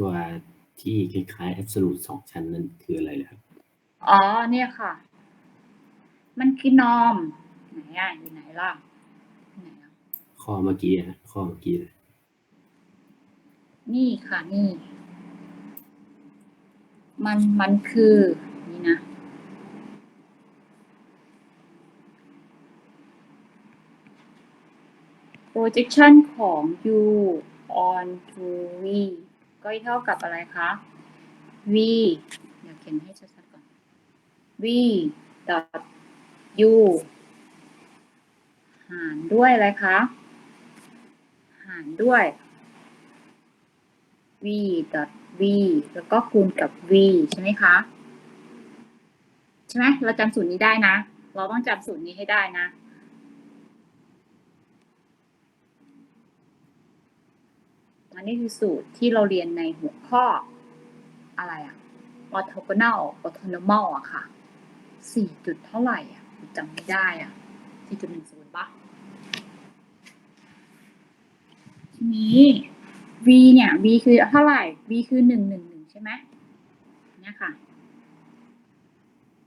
ตัวที่คล้ายๆ absolute สองชั้นนั่นคืออะไรเลยครับ อ๋อเนี่ยค่ะ มันคือนอมไหนอะอยู่ไหนล่ะอยู่ไหนอะข้อเมื่อกี้ฮะข้อเมื่อกี้เลยนี่ค่ะนี่ มันมันคือนี่นะ projection ของ u on to v ก็เท่ากับอะไรคะ v เดี๋ยวเขียนให้ชัดๆก่อน v dot u หารด้วยอะไรคะ หารด้วย v dot v แล้วก็คูณกับ v ใช่ไหมคะ ใช่ไหมเราจำสูตรนี้ได้นะ เราต้องจำสูตรนี้ให้ได้นะ อันนี้คือสูตรที่เราเรียนในหัวข้ออะไรอะ orthogonal orthonormal อะค่ะสี่จุดเท่าไหร่อะจำไม่ได้อะสี่จุดหนึ่งศูนย์ปะทีนี้ v เนี่ย v คือเท่าไหร่ v คือหนึ่งหนึ่งหนึ่งใช่ไหมเนี่ยค่ะ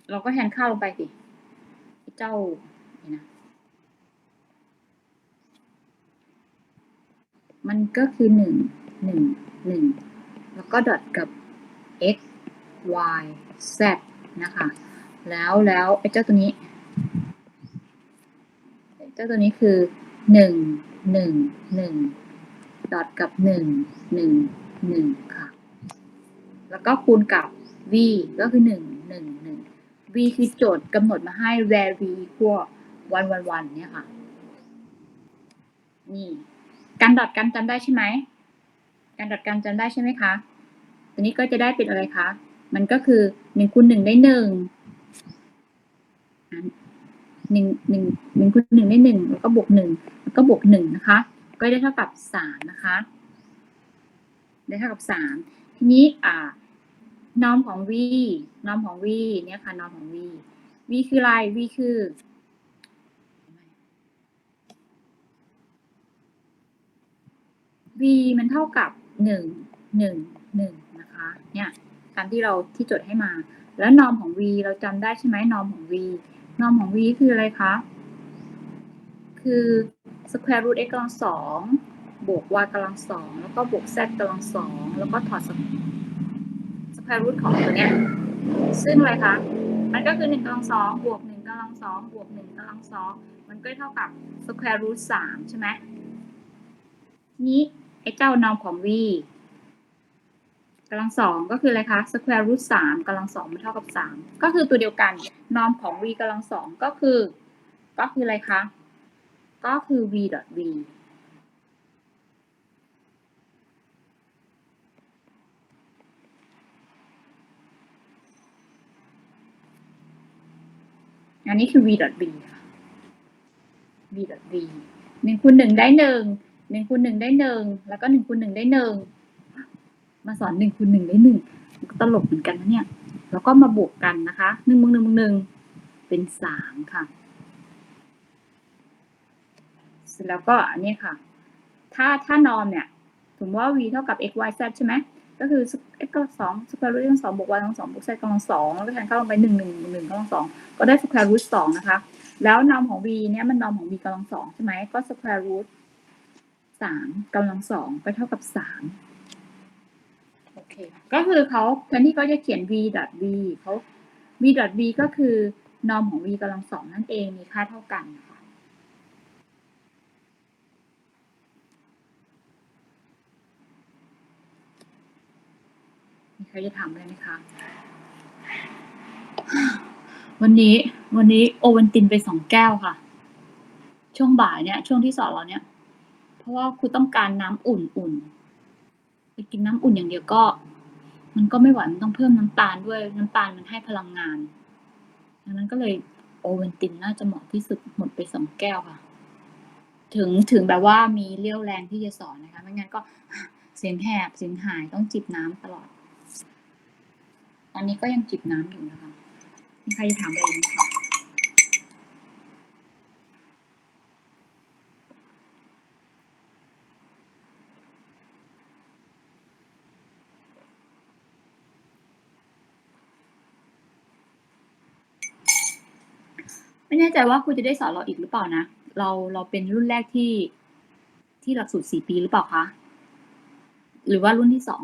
เราก็แทนค่าลงไปสิเจ้านี่นะ มันก็คือหนึ่งหนึ่งหนึ่งแล้วก็ดอทกับ x y z นะคะ แล้วแล้วไอ้เจ้าตัวนี้ไอ้เจ้าตัวนี้คือหนึ่งหนึ่งหนึ่งดอทกับหนึ่งหนึ่งหนึ่งค่ะ แล้วก็คูณกับ v ก็คือหนึ่งหนึ่งหนึ่ง v คือโจทย์กำหนดมาให้ where v equal one one one เนี่ยค่ะ นี่ การดอทกันจำได้ใช่ไหม การดอทกันจำได้ใช่ไหมคะ ตัวนี้ก็จะได้เป็นอะไรคะ มันก็คือหนึ่งคูณหนึ่งได้หนึ่งหนึ่งหนึ่งหนึ่งคูณหนึ่งได้หนึ่งแล้วก็บวกหนึ่งแล้วก็บวกหนึ่งนะคะ ก็ได้เท่ากับสามนะคะ ได้เท่ากับสามทีนี้อ่า นอมของ v นอมของ v เนี่ยค่ะ นอมของ v v คืออะไร v คือ v มันเท่ากับหนึ่งหนึ่งหนึ่งนะคะ เนี่ยตามที่เราที่จดให้มา แล้วนอมของ v เราจำได้ใช่ไหมนอมของ v นอมของ v คืออะไรคะ คือ square root x กำลังสองบวก y กำลังสองแล้วก็บวก z กำลังสองแล้วก็ถอด square root ของตัวเนี้ย ซึ่งอะไรคะ มันก็คือหนึ่งกำลังสองบวกหนึ่งกำลังสองบวกหนึ่งกำลังสองมันก็เท่ากับ square root สามใช่ไหมนี้ ไอ้เจ้านอมของ v กำลังสองก็คืออะไรคะ square root สามกำลังสองมันเท่ากับสามก็คือตัวเดียวกันนอมของ v กำลังสองก็คือ ก็คืออะไรคะก็คือ v dot v อันนี้คือ v dot v ค่ะ v dot v หนึ่งคูณหนึ่งได้หนึ่ง หนึ่งคูณหนึ่งได้หนึ่งแล้วก็หนึ่งคูณหนึ่งได้หนึ่งมาสอนหนึ่งคูณหนึ่งได้หนึ่งตลกเหมือนกันนะเนี่ย แล้วก็มาบวกกันนะคะหนึ่งบวกหนึ่งบวกหนึ่งเป็นสามค่ะ เสร็จแล้วก็อันนี้ค่ะ ถ้าถ้านอมเนี่ยสมมติว่า v เท่ากับ x y z ใช่ไหมก็คือ x กำลังสอง square root กำลังสองบวก y กำลังสองบวก z กำลังสองแล้วก็แทนเข้าลงไปหนึ่งหนึ่งหนึ่งกำลังสองก็ได้ square root สองนะคะ แล้วนอมของ v เนี่ยมันนอมของ v กำลังสองใช่ไหมก็ square root สามกำลังสองก็เท่ากับสามโอเค ก็คือเขาแทนที่เขาจะเขียน v dot v เขา v dot v ก็คือนอมของ v กำลังสองนั่นเองมีค่าเท่ากันนะคะมีใครจะถามอะไรไหมคะ วันนี้วันนี้โอวันตินไปสองแก้วค่ะ ช่วงบ่ายเนี่ย ช่วงที่สอนเราเนี่ยเพ ราะว่าคุณต้องการน้ำอุ่นๆไปกินน้ำอุ่นอย่างเดียวก็ มันก็ไม่ไหวมันต้องเพิ่มน้ำตาลด้วยน้ำตาลมันให้พลังงานดังนั้นก็เลยโอเวนตินน่าจะเหมาะที่สุดหมดไปสองแก้วค่ะ ถึงถึงแบบว่ามีเรี่ยวแรงที่จะสอนนะคะไม่งั้นก็เสียงแหบเสียงหายต้องจิบน้ำตลอด ตอนนี้ก็ยังจิบน้ำอยู่นะคะมีใครจะถามอะไรไหมคะ ไม่แน่ใจว่าครูจะได้สอนเราอีกหรือเปล่านะ เราเราเป็นรุ่นแรกที่ที่หลักสูตรสี่ปีหรือเปล่าคะ หรือว่ารุ่นที่สอง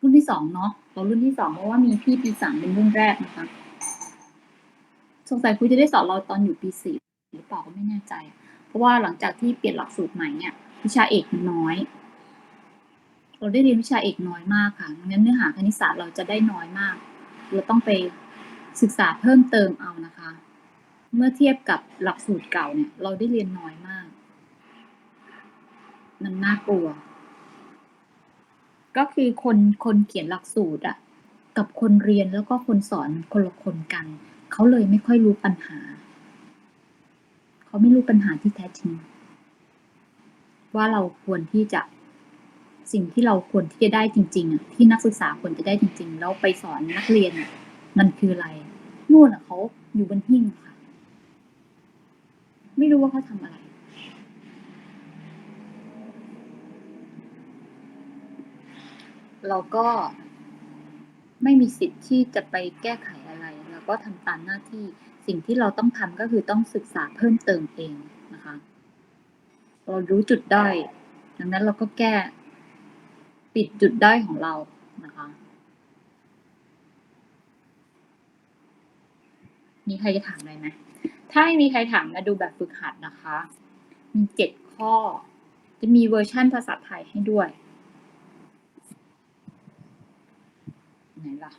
รุ่นที่สองเนาะ เรารุ่นที่สองเพราะว่ามีพี่ปีสามเป็นรุ่นแรกนะคะ สงสัยครูจะได้สอนเราตอนอยู่ปีสี่หรือเปล่าก็ไม่แน่ใจ เพราะว่าหลังจากที่เปลี่ยนหลักสูตรใหม่เนี่ยวิชาเอกนน้อย เราได้เรียนวิชาเอกน้อยมากค่ะดังนั้นเนื้อหาคณิตศาสตร์เราจะได้น้อยมาก เราต้องไป ศึกษาเพิ่มเติมเอานะคะ เมื่อเทียบกับหลักสูตรเก่าเนี่ย เราได้เรียนน้อยมากมันน่ากลัว ก็คือคนคนเขียนหลักสูตรอะกับคนเรียนแล้วก็คนสอนคนละคนกัน เขาเลยไม่ค่อยรู้ปัญหา เขาไม่รู้ปัญหาที่แท้จริง ว่าเราควรที่จะสิ่งที่เราควรที่จะได้จริงๆอะที่นักศึกษาควรจะได้จริง ๆ แล้วไปสอนนักเรียนอะ มันคืออะไรนู่นอะเขาอยู่บนหิ้งค่ะ ไม่รู้ว่าเขาทำอะไร เราก็ไม่มีสิทธิ์ที่จะไปแก้ไขอะไรเราก็ทำตามหน้าที่สิ่งที่เราต้องทำก็คือต้องศึกษาเพิ่มเติมเองนะคะ เรารู้จุดด้อยดังนั้นเราก็แก้ ปิดจุดด้อยของเรานะคะ มีใครจะถามอะไรไหมถ้าไม่มีใครถามมาดูแบบฝึกหัดนะคะ มีเจ็ดข้อ จะมีเวอร์ชั่นภาษาไทยให้ด้วย ไหนล่ะ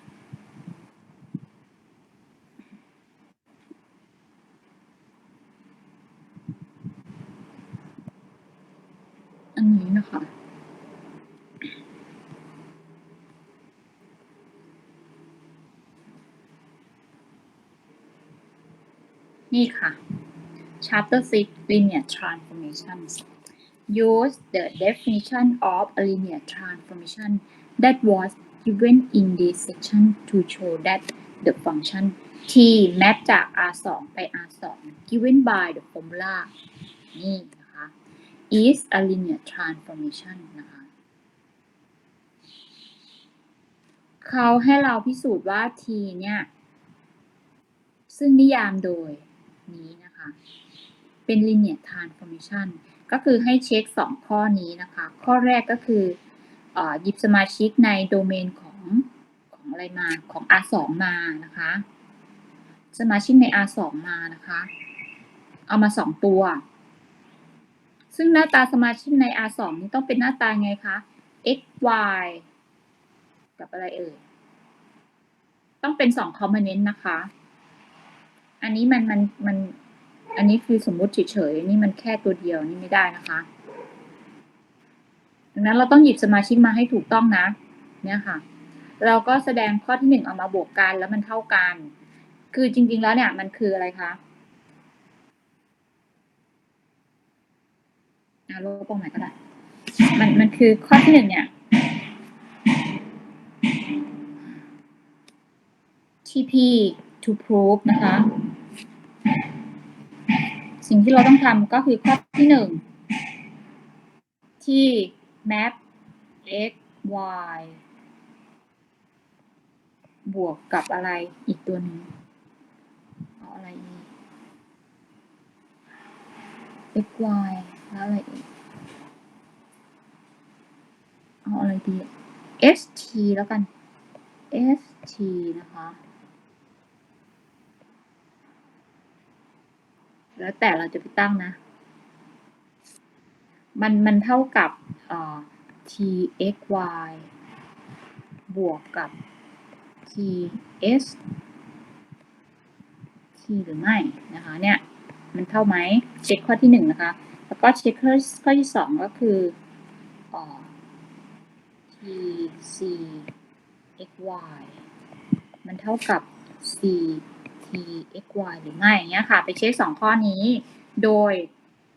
อันนี้นะคะ นี่ค่ะ chapter 6 linear transformations use the definition of a linear transformation that was given in this section to show that the function t map จาก r2 ไป r2 given by the formula นี่นะคะ is a linear transformation นะคะเขาให้เราพิสูจน์ว่า t เนี่ย ซึ่งนิยามโดย นี้นะคะ เป็น linear transformation ก็คือให้เช็ค 2 ข้อนี้นะคะ ข้อแรกก็คืออหยิบสมาชิกในโดเมนของของอะไรมาของ R2 มานะคะ สมาชิกใน R2 มานะคะ เอามา 2 ตัว ซึ่งหน้าตาสมาชิกใน R2 นี้ต้องเป็นหน้าตาไงคะ x y กับอะไรเอ่ย ต้องเป็น2 component นะคะ อันนี้มันมันมัน อันนี้คือสมมุติเฉยๆนี่มันแค่ตัวเดียวนี่ไม่ได้นะคะดังนั้นเราต้องหยิบสมาชิกมาให้ถูกต้องนะ เนี่ยค่ะ เราก็แสดงข้อที่หนึ่งเอามาบวกกันแล้วมันเท่ากัน คือจริง ๆ แล้วเนี่ยมันคืออะไรคะอะลบตรงไหนก็ได้ มันมันคือข้อที่หนึ่งเนี่ย TP to prove นะคะ สิ่งที่เราต้องทำก็คือข้อที่หนึ่งที่ map x y บวกกับอะไรอีกตัวหนึ่งเอาอะไรอีก x y แล้วอะไรอีก เอาอะไรดี s t แล้วกัน s t นะคะ แล้วแต่เราจะไปตั้งนะ มันมันเท่ากับ t x y บวกกับ t s t หรือไม่นะคะเนี่ยมันเท่าไหมเช็คข้อที่หนึ่งนะคะ แล้วก็เช็คข้อที่สองก็คืออ t c x y มันเท่ากับ c t x y หรือไม่อย่างเงี้ยค่ะ ไปเช็คสองข้อนี้ โดย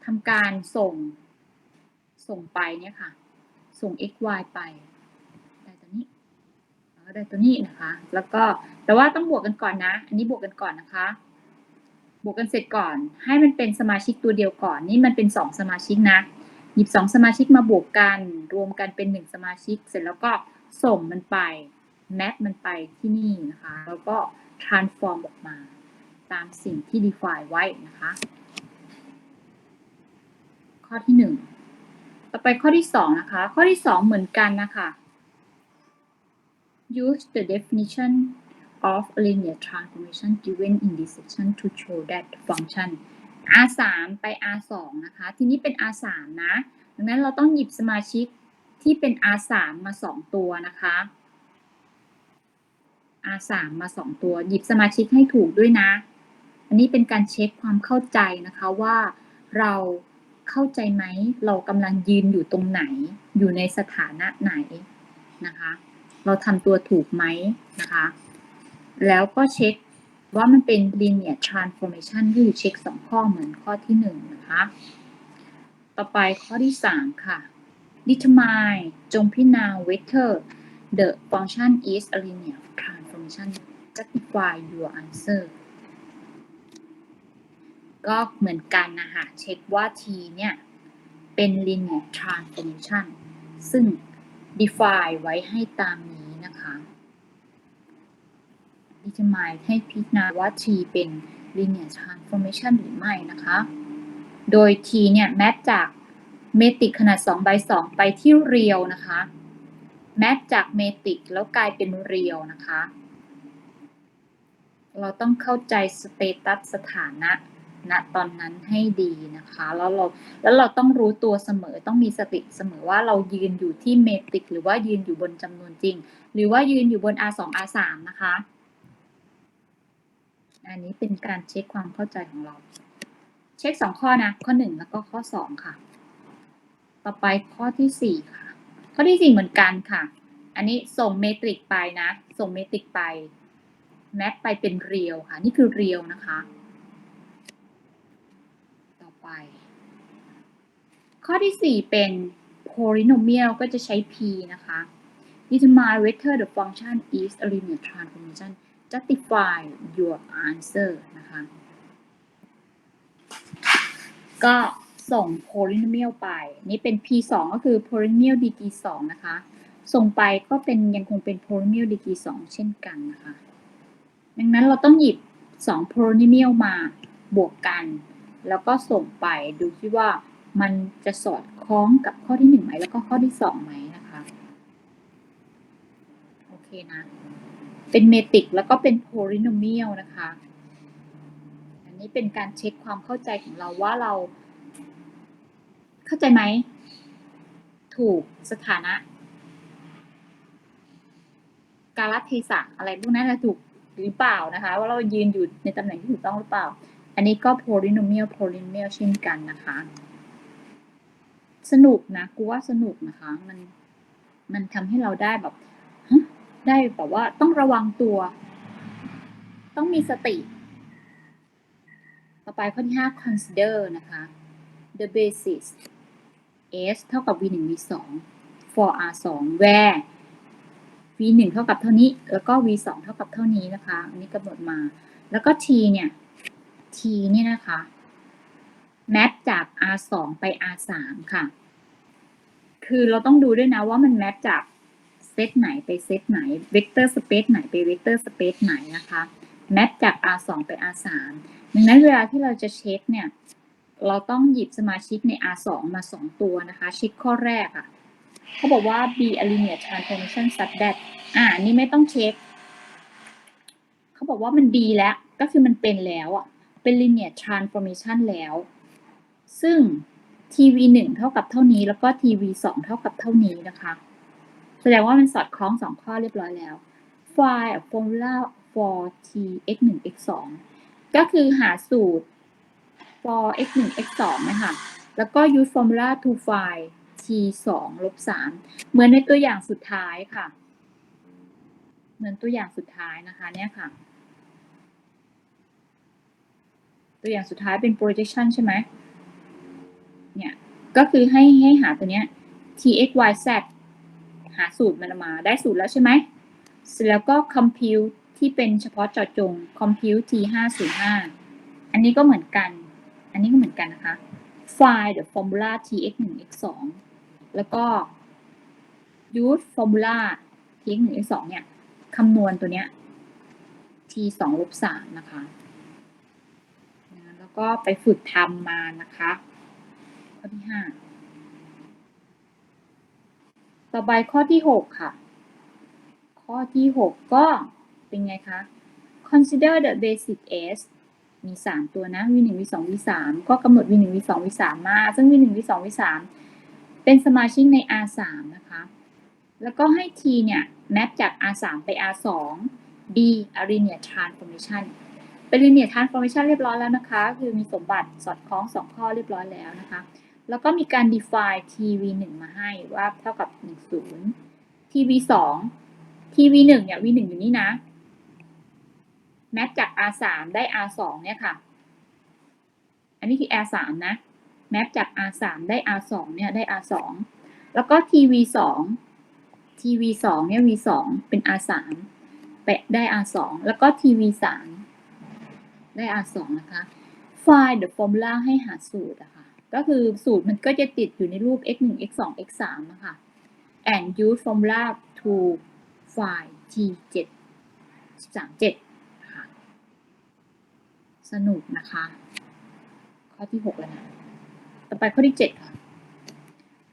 ทำการส่งส่งไปเนี่ยค่ะ ส่ง x y ไปได้ตัวนี้แล้วก็ได้ตัวนี้นะคะ แล้วก็แต่ว่าต้องบวกกันก่อนนะ อันนี้บวกกันก่อนนะคะ บวกกันเสร็จก่อน ให้มันเป็นสมาชิกตัวเดียวก่อน นี่มันเป็นสองสมาชิกนะ หยิบสองสมาชิกมาบวกกัน รวมกันเป็นหนึ่งสมาชิก เสร็จแล้วก็ส่งมันไปแมปมันไปที่นี่นะคะ แล้วก็ transform ออกมา ตามสิ่งที่ define ไว้นะคะ ข้อที่หนึ่งต่อไปข้อที่สองนะคะ ข้อที่สองเหมือนกันนะคะ use the definition of linear transformation given in this section to show that function R3 ไป R2 นะคะ ทีนี้เป็น R3 นะ ดังนั้นเราต้องหยิบสมาชิกที่เป็น R3 มา 2 ตัวนะคะ R3 มา2ตัว หยิบสมาชิกให้ถูกด้วยนะ อันนี้เป็นการเช็คความเข้าใจนะคะว่าเราเข้าใจไหม เรากำลังยืนอยู่ตรงไหน อยู่ในสถานะไหนนะคะ เราทำตัวถูกไหมนะคะ แล้วก็เช็คว่ามันเป็น linear transformation ก็คือเช็ค2ข้อเหมือนข้อที่1นะคะ ต่อไปข้อที่3ค่ะ determine จงพิจารณา whether the function is a linear transformation justify your answer ก็เหมือนกันนะคะเช็คว่า t เนี่ย เป็น linear transformation ซึ่ง define ไว้ให้ตามนี้นะคะ determine ให้พิจารณาว่า t เป็น linear transformation หรือไม่นะคะ โดย t เนี่ยแมปจากเมตริกขนาด2 by 2ไปที่เรียวนะคะ แมปจากเมตริกแล้วกลายเป็นเรียวนะคะ เราต้องเข้าใจสเตตัสสถานะณตอนนั้นให้ดีนะคะ แล้วเราแล้วเราต้องรู้ตัวเสมอต้องมีสติเสมอว่าเรายืนอยู่ที่เมตริก หรือว่ายืนอยู่บนจำนวนจริง หรือว่ายืนอยู่บน R2 R3 นะคะ อันนี้เป็นการเช็คความเข้าใจของเรา เช็คสองข้อนะ ข้อหนึ่งแล้วก็ข้อสองค่ะ ต่อไปข้อที่สี่ค่ะ ข้อที่สี่เหมือนกันค่ะ อันนี้ส่งเมตริกไปนะ ส่งเมตริกไป แมปไปเป็นเรียวค่ะ นี่คือเรียวนะคะ ต่อไป ข้อที่สี่เป็น polynomial ก็จะใช้ p นะคะ determine whether the function is a linear transformation justify your answer นะคะ ก็ส่ง polynomial ไป นี่เป็น p 2ก็คือ polynomial degree 2นะคะ ส่งไปก็เป็นยังคงเป็น polynomial degree 2เช่นกันนะคะ ดังนั้นเราต้องหยิบ2 polynomial มาบวกกัน แล้วก็ส่งไปดูที่ว่ามันจะสอดคล้องกับข้อที่ 1 ไหม แล้วก็ข้อที่ 2 ไหมนะคะ โอเคนะ เป็นเมตริกแล้วก็เป็น polynomial นะคะ อันนี้เป็นการเช็คความเข้าใจของเราว่าเรา เข้าใจไหม ถูกสถานะ กาลเทศะอะไรพวกนั้นนะถูก หรือเปล่านะคะ ว่าเรายืนอยู่ในตำแหน่งที่ถูกต้องหรือเปล่า อันนี้ก็ polynomial polynomial เช่นกันนะคะ สนุกนะกูว่าสนุกนะคะ มันมันทำให้เราได้แบบได้แบบว่าต้องระวังตัว ต้องมีสติ ต่อไปข้อที่ 5 consider นะคะ the basis s เท่ากับ v 1 v 2 for r 2 where v 1เท่ากับเท่านี้ แล้วก็ v 2เท่ากับเท่านี้นะคะ อันนี้กำหนดมา แล้วก็ t เนี่ย t เนี่ยนะคะ แมปจาก r 2ไป r 3ค่ะ คือเราต้องดูด้วยนะว่ามันแมปจากเซตไหนไปเซตไหน เวกเตอร์สเปซไหนไปเวกเตอร์สเปซไหนนะคะ แมปจาก r 2ไป r 3ดังนั้นเวลาที่เราจะเช็คเนี่ย เราต้องหยิบสมาชิกใน R 2 มา 2 ตัวนะคะ เช็คข้อแรกอะ่ะ เขาบอกว่า B a linear transformation such that อ่านนี้ไม่ต้องเช็ค เขาบอกว่ามันดีแล้ว ก็คือมันเป็นแล้วอะ เป็น linear transformation แล้ว ซึ่ง TV 1เท่ากับเท่านี้ แล้วก็ TV 2เท่ากับเท่านี้นะคะ แสดงว่ามันสอดคล้อง 2 ข้อเรียบร้อยแล้ว find formula for t x 1 x 2ก็คือหาสูตร for x 1 x 2นะคะ แล้วก็ use formula to find t 2ลบ3เหมือนในตัวอย่างสุดท้ายค่ะ เหมือนตัวอย่างสุดท้ายนะคะ เนี่ยค่ะ ตัวอย่างสุดท้ายเป็น projection ใช่ไหมเนี่ย ก็คือให้ให้หาตัวเนี้ย t x y z หาสูตรมันมาได้สูตรแล้วใช่ไหมเสร็จแล้วก็ compute ที่เป็นเฉพาะเจาะจง compute t 5 0 5อันนี้ก็เหมือนกัน อันนี้ก็เหมือนกันนะคะ find the formula t x 1 x 2 แล้วก็ use formula t x 1 x 2เนี่ยคำนวณตัวเนี้ย t 2ลบ3นะคะแล้วก็ไปฝึกทำมานะคะข้อที่ห้าต่อไปข้อที่หกค่ะ ข้อที่หกก็เป็นไงคะ consider the basic s มีสามตัวนะ v หนึ่ง v สอง v สามก็กำหนด v หนึ่ง v สอง v สามมา ซึ่ง v หนึ่ง v สอง v สาม เป็นสมาชิกใน r สามนะคะ แล้วก็ให้ t เนี่ยแมปจาก r สามไป r สอง b a linear transformation เป็น linear transformation เรียบร้อยแล้วนะคะ คือมีสมบัติสอดคล้องสองข้อเรียบร้อยแล้วนะคะ แล้วก็มีการ define tv 1 มาให้ว่าเท่ากับ 10 tv 2 tv 1 เนี่ย v 1 อยู่นี่นะ แมปจาก r 3 ได้ r 2 เนี่ยค่ะ อันนี้คือ r 3 นะ แมปจาก r 3 ได้ r 2 เนี่ยได้ r 2 แล้วก็ tv 2 tv 2 เนี่ย v 2 เป็น r 3 ไปได้ r 2 แล้วก็ tv 3 ได้ r 2 นะคะ find the formula ให้หาสูตรอะค่ะ ก็คือสูตรมันก็จะติดอยู่ในรูป x 1 x 2 x 3อะคะ and use formula to find t 7 3 7 ค่ะ สนุกนะคะ ข้อที่ 6 แล้วนะ ต่อไปข้อที่ 7 ค่ะ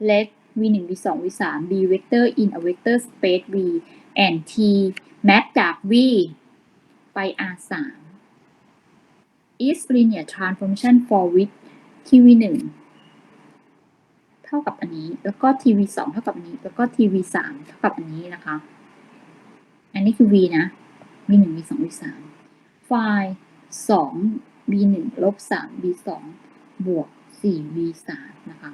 let v 1 v 2 v 3 be vector in a vector space v and t map จาก v ไป r 3 is linear transformation for which tv 1เท่ากับอันนี้ แล้วก็ tv 2เท่ากับอันนี้ แล้วก็ tv 3เท่ากับอันนี้นะคะ อันนี้คือ v นะ v 1 v 2 v 3 phi 2 v 1ลบ3 v 2บวก 4 v 3 นะคะ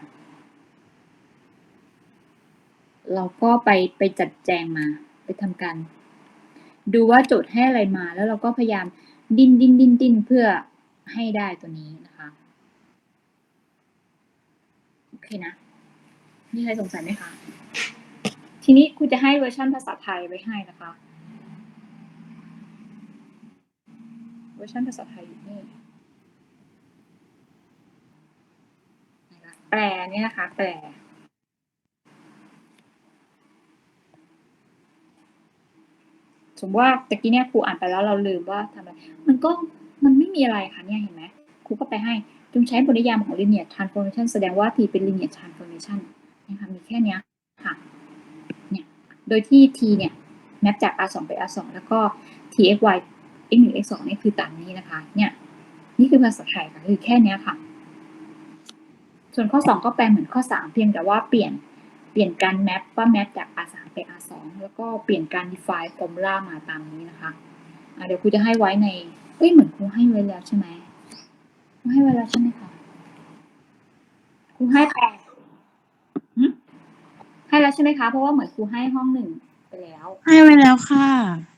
เราก็ไปไปจัดแจงมา ไปทำการดูว่าโจทย์ให้อะไรมา แล้วเราก็พยายามดิ้นดิ้นดิ้นดิ้นเพื่อให้ได้ตัวนี้นะคะ โอเคนะ มีใครสงสัยไหมคะ ทีนี้ครูจะให้เวอร์ชันภาษาไทยไว้ให้นะคะ เวอร์ชันภาษาไทยอยู่นี่นะคะ แปลเนี่ยนะคะ แปลสมมติว่าตะกี้เนี่ยครูอ่านไปแล้วเราลืมว่าทำอะไร มันก็มันไม่มีอะไรค่ะเนี่ยเห็นไหมครูก็ไปให้จงใช้บทนิยามของ linear transformation แสดงว่า t เป็น linear transformation นะคะมีแค่นี้ค่ะเนี่ยโดยที่ t เนี่ยแมปจาก r 2ไป r 2แล้วก็ t x y x 1 x 2นี่คือตามนี้นะคะเนี่ยนี่คือภาษาไทยค่ะคือแค่นี้ค่ะ ส่วนข้อ 2 ก็แปลเหมือนข้อ 3 เพียงแต่ว่าเปลี่ยนเปลี่ยนการแมปว่าแมปจาก r 3 ไป r 2 แล้วก็เปลี่ยนการ define formula มาตามนี้นะคะอะเดี๋ยวครูจะให้ไว้ในเอ้ยเหมือนครูให้ไว้แล้วใช่ไหมครูให้ไว้แล้วใช่ไหมคะครูให้แปลหึให้แล้วใช่ไหมคะ เพราะว่าเหมือนครูให้ห้องหนึ่งไปแล้ว ให้ไว้แล้วค่ะ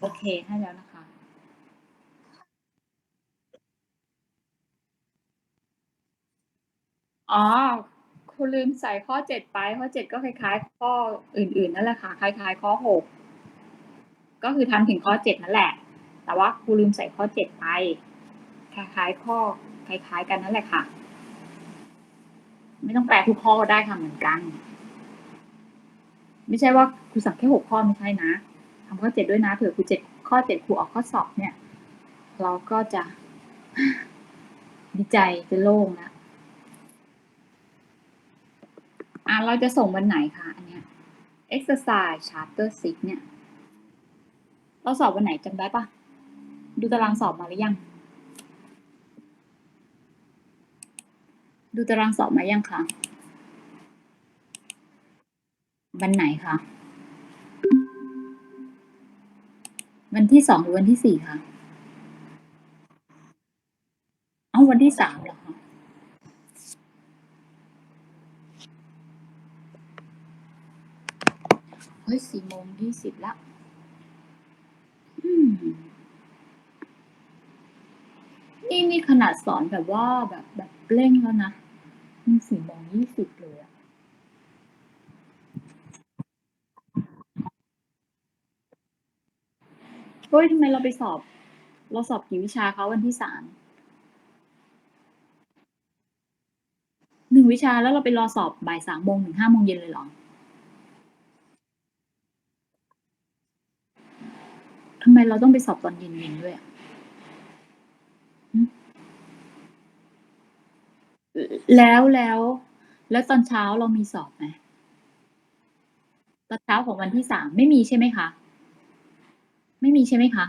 โอเค ให้แล้วนะคะ อ๋อครูลืมใส่ข้อเจ็ดไป ข้อเจ็ดก็คล้ายๆ ข้ออื่น ๆ นั่นแหละค่ะ คล้าย ๆ ข้อหก ก็คือทำถึงข้อเจ็ดนั่นแหละ แต่ว่าครูลืมใส่ข้อเจ็ดไป คล้าย ๆ ข้อ คล้าย ๆ กันนั่นแหละค่ะ ไม่ต้องแปลทุกข้อได้ค่ะเหมือนกัน ไม่ใช่ว่าครูสั่งแค่หกข้อไม่ใช่นะทำข้อเจ็ดด้วยนะ เผื่อครูเจ็ดข้อเจ็ดครูออกข้อสอบเนี่ย เราก็จะดีใจจะโล่งแล้ว อะเราจะส่งวันไหนคะอันเนี้ย exercise chapter 6เนี่ย เราสอบวันไหนจำได้ปะดูตารางสอบมาหรือยัง ดูตารางสอบมายังคะวันไหนคะวันที่สองหรือวันที่สี่คะ เอาวันที่สามเหรอคะ เฮ้ยสี่โมงยี่สิบละอืมนี่นี่ขนาดสอนแบบว่าแบบแบบเร่งแล้วนะมันสี่โมงยี่สิบเลยอะเฮ้ยทำไมเราไปสอบ เราสอบกี่วิชาเขาวันที่สามหนึ่งวิชาแล้วเราไปรอสอบบ่ายสามโมงถึงห้าโมงเย็นเลยเหรอ ทำไม เราต้องไปสอบตอนเย็นๆด้วยอะแล้วแล้ว แล้วตอนเช้าเรามีสอบไหมตอนเช้าของวันที่สามไม่มีใช่ไหมคะ ไม่มีใช่ไหมคะ